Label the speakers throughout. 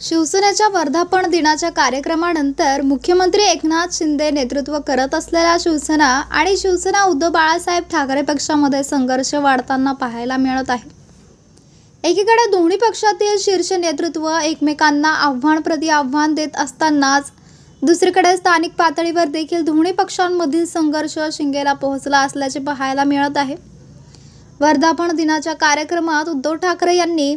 Speaker 1: शिवसेनेच्या वर्धापन दिनाच्या कार्यक्रमानंतर मुख्यमंत्री एकनाथ शिंदे नेतृत्व करत असलेल्या शिवसेना आणि शिवसेना उद्धव बाळासाहेब ठाकरे पक्षामध्ये संघर्ष वाढताना पाहायला मिळत आहे. एकीकडे दोन्ही पक्षातील शीर्ष नेतृत्व एकमेकांना आव्हान प्रति आव्हान देत असतानाच दुसरीकडे स्थानिक पातळीवर देखील दोन्ही पक्षांमधील संघर्ष शिंगेला पोहोचला असल्याचे पाहायला मिळत आहे. वर्धापन दिनाच्या कार्यक्रमात उद्धव ठाकरे यांनी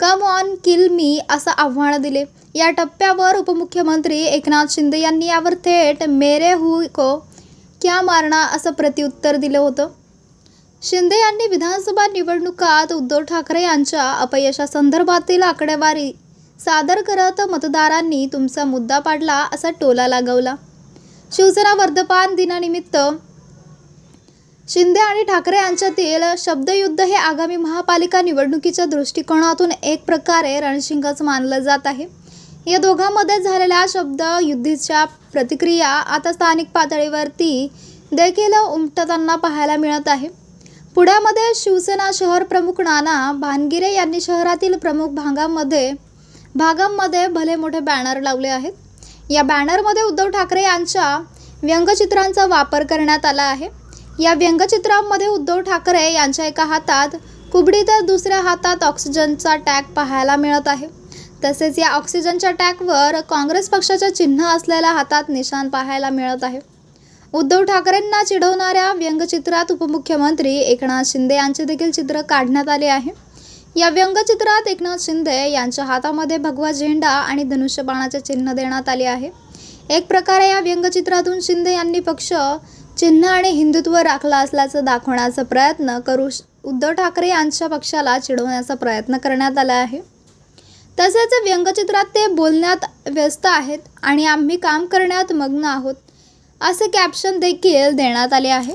Speaker 1: कम ऑन किल मी असं आव्हान दिले. या टप्प्यावर उपमुख्यमंत्री एकनाथ शिंदे यांनी यावर थेट मेरे हु को क्या मारणा असं प्रत्युत्तर दिलं होतं. शिंदे यांनी विधानसभा निवडणुकात उद्धव ठाकरे यांच्या अपयशासंदर्भातील आकडेवारी सादर करत मतदारांनी तुमचा मुद्दा पाडला असा टोला लागवला. शिवसेना वर्धपान दिनानिमित्त शिंदे आणि ठाकरे यांच्यातील शब्दयुद्ध हे आगामी महापालिका निवडणुकीच्या दृष्टिकोनातून एक प्रकारे रणशिंगच मानलं जात आहे. या दोघांमध्ये झालेल्या शब्द युद्धीच्या प्रतिक्रिया आता स्थानिक पातळीवरती देखील उमटताना पाहायला मिळत आहे. पुण्यामध्ये शिवसेना शहर प्रमुख नाना भानगिरे यांनी शहरातील प्रमुख भागांमध्ये भागांमध्ये भले मोठे बॅनर लावले आहेत. या बॅनरमध्ये उद्धव ठाकरे यांच्या व्यंगचित्रांचा वापर करण्यात आला आहे. या व्यंगचित्रांमध्ये उद्धव ठाकरे यांच्या एका हातात कुबडी तर दुसऱ्या हातात ऑक्सिजनचा टॅग पाहायला मिळत आहे. तसेच या ऑक्सिजनच्या टॅगवर काँग्रेस पक्षाच्या चिन्ह असलेल्या हातात निशाण पाहायला मिळत आहे. उद्धव ठाकरेंना चिडवणाऱ्या व्यंगचित्रात उपमुख्यमंत्री एकनाथ शिंदे यांचे देखील चित्र काढण्यात आले आहे. या व्यंगचित्रात एकनाथ शिंदे यांच्या हातामध्ये भगवा झेंडा आणि धनुष्यबाणाचे चिन्ह देण्यात आले आहे. एक प्रकारे या व्यंगचित्रातून शिंदे यांनी पक्ष चिन्ह आणि हिंदुत्व राखला असल्याचं दाखवण्याचा प्रयत्न करू उद्धव ठाकरे यांच्या पक्षाला चिडवण्याचा प्रयत्न करण्यात आला आहे. तसेच व्यंगचित्रात ते बोलण्यात व्यस्त आहेत आणि आम्ही काम करण्यात मग्न आहोत असे कॅप्शन देखील देण्यात आले आहे.